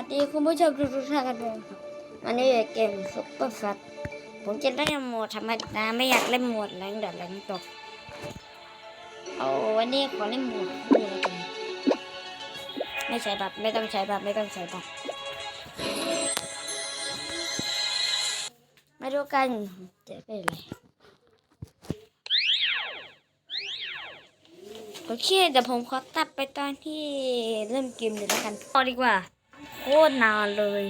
วัสดีคุณผู้ชมทุกๆท่านกันด้วยครับวันนี้เกมซุปเปอร์แฟตผมจะเล่นโหมดธรรมดาไม่อยากเล่นโหมดแรงเดือดแรงตกเอาวันนี้ขอเล่นโหมดนี่แล้วกันไม่ใช้บัตรไม่ต้องใช้บัตรไม่ต้องใช้บัตรมาดูกันจะเป็นอะไรโอเคเดี๋ยวผมขอตัดไปตอนที่เริ่มเกมเลยแล้วกันพอดีกว่า ตรนานเลย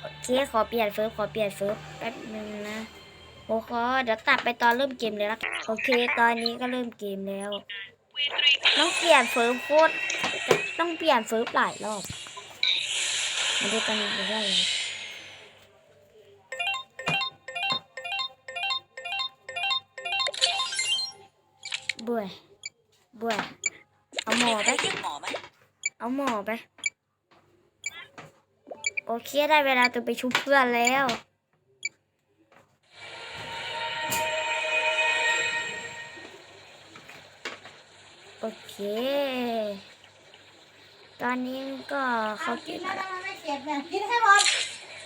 โอเคขอเปลี่ยนเฟิร์ฟขอเปลี่ยนเฟิร์ฟแป๊บนึงนะโอ้ขอเดี๋ยวตัดไปตอนเริ่มเกมเลยละกันโอเค ตอนนี้ก็เริ่มเกมแล้ว ต้องเปลี่ยนเฟิร์ฟโคตรต้องเปลี่ยนเฟิร์ฟหลายรอบมาดูกันว่าอะไรเบื่อเบื่อเอาหมอไปเรียกหมอไหมเอาหมอไป โอเคได้เวลาตัวไปชุบเพื่อนแล้ว โอเค ตอนนี้ก็เขากิกินนแล้แล้ววมันไม่เจ็บเนี่ยกินให้หมด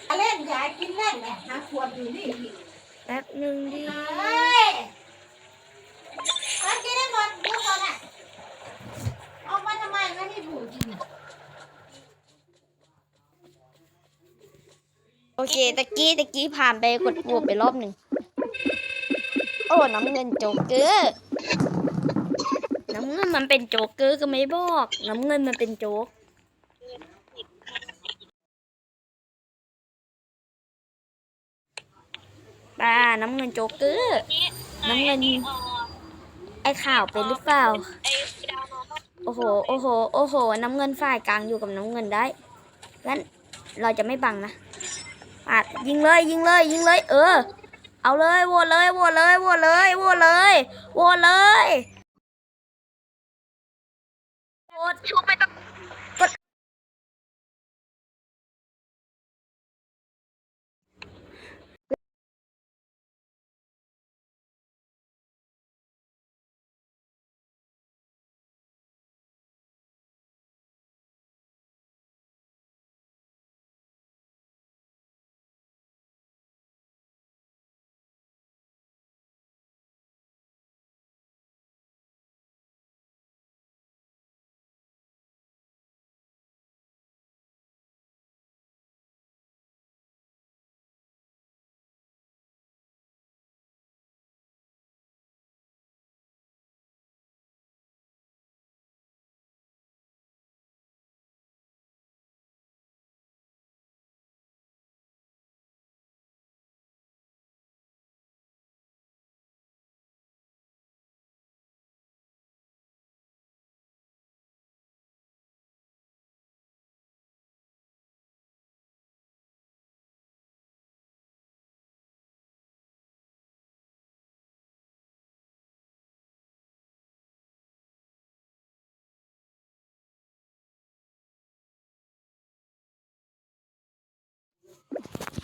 อย่าเล่นอย่ากินเล่นเนี่ยหาขวดอยู่นี่อีกแป๊บหนึ่งดิ เฮ้ยเอากินให้หมดดูก่อนอะเอามาทำไมไม่ให้ผูกินอะ โอเคตะกี้ตะกี้ผ่านไปกดบวกไปรอบหนึ่งโอ้น้ำเงินโจ๊กเกอร์น้ำเงินมันเป็นโจ๊กเกอร์ก็ไม่บอก น้ำเงินมันเป็นโจ๊กป้าน้ำเงินโจ๊กเกอร์น้ำเงินไอ้ข่าวเป็นหรือเปล่า โอ้โห โอ้โห โอ้โห น้ำเงินฝ่ายกลางอยู่กับน้ำเงินได้งั้นเราจะไม่บังนะ อัดยิงเลยยิงเลยยิงเลย เออ เอาเลยโวเลยโวเลยโวเลยโวเลยโวเลยโวชูไปต้อ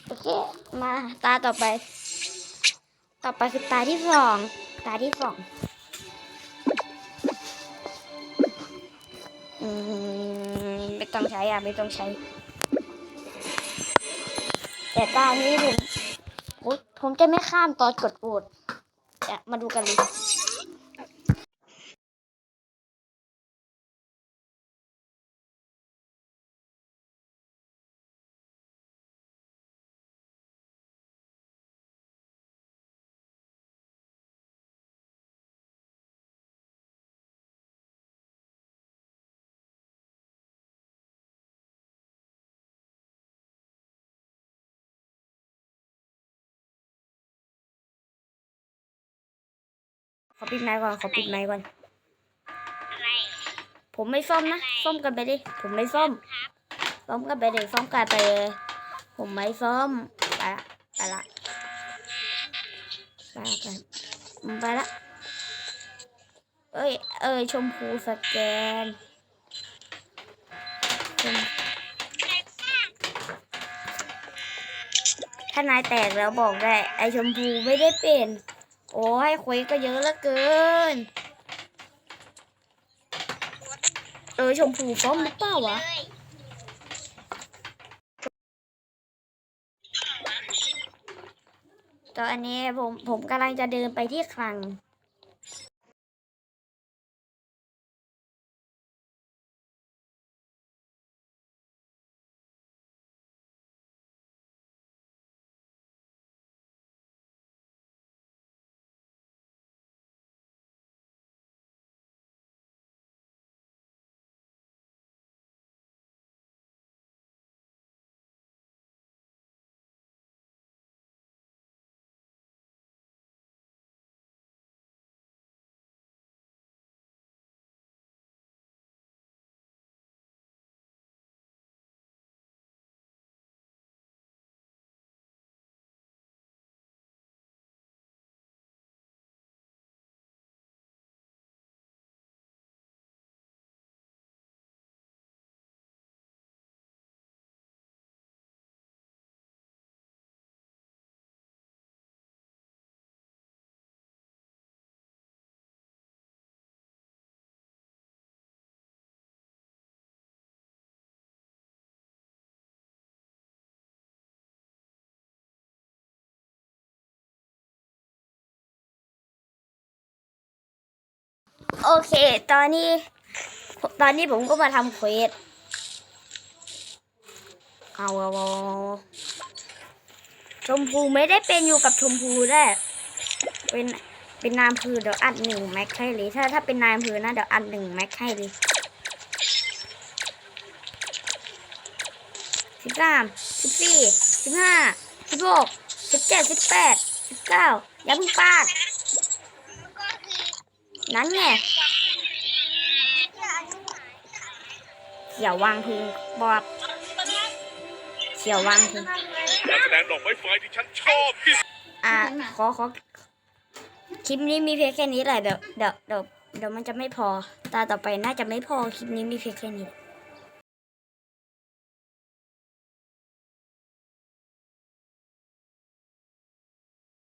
โอเค มาตาต่อไป ต่อไปคือตาที่สอง ตาที่สองอืมไม่ต้องใช้อะ ไม่ต้องใช้ แต่ตานี้ผมผมจะไม่ข้ามตอนกดโหวตเดี๋ยวมาดูกันเลย ขอปิดไมค์ก่อน ขอปิดไมค์ก่อน ผมไม่ซ่อมนะ ซ่อมกันไปดิ ผมไม่ซ่อม ซ่อมกันไปดิซ่อมกันไปเลยผมไม่ซ่อม ไปละ ไปละ ไปละไปไปละ เอ้ย เอ้ย ชมพูสแกนชมถ้านายแตกแล้วบอกได้ ไอชมพูไม่ได้เป็น โอ้ยควยก็เยอะเหลือเกิน เออชมพูฟ้อมหรือเปล่าวะตอนนี้ผมผมกำลังจะเดินไปที่คลัง โอเค ตอนนี้ ตอนนี้ผมก็มาทำเควสเอาเอาชมพูไม่ได้เป็นอยู่กับชมพูได้ เป็นเป็นนายอำเภอเดี๋ยวอัดหนึ่งแม็กให้เลยถ้าถ้าเป็นนายอำเภอนะเดี๋ยวอัดหนึ่งแม็กให้เลยสิบสามสิบสี่สิบห้าสิบหกสิบเจ็ดสิบแปดสิบเก้าอย่าเพิ่งปาดนั้นไง เขียววางพึงบอบเขียววางพึงการแสดงดอกไม้ไฟที่ฉันชอบที่สุดอะขอขอคลิปนี้มีเพียงแค่นี้แหละเดี๋ยวเดี๋ยวเดี๋ยวเดี๋ยวมันจะไม่พอ ตาต่อไปน่าจะไม่พอคลิปนี้มีเพียงแค่นี้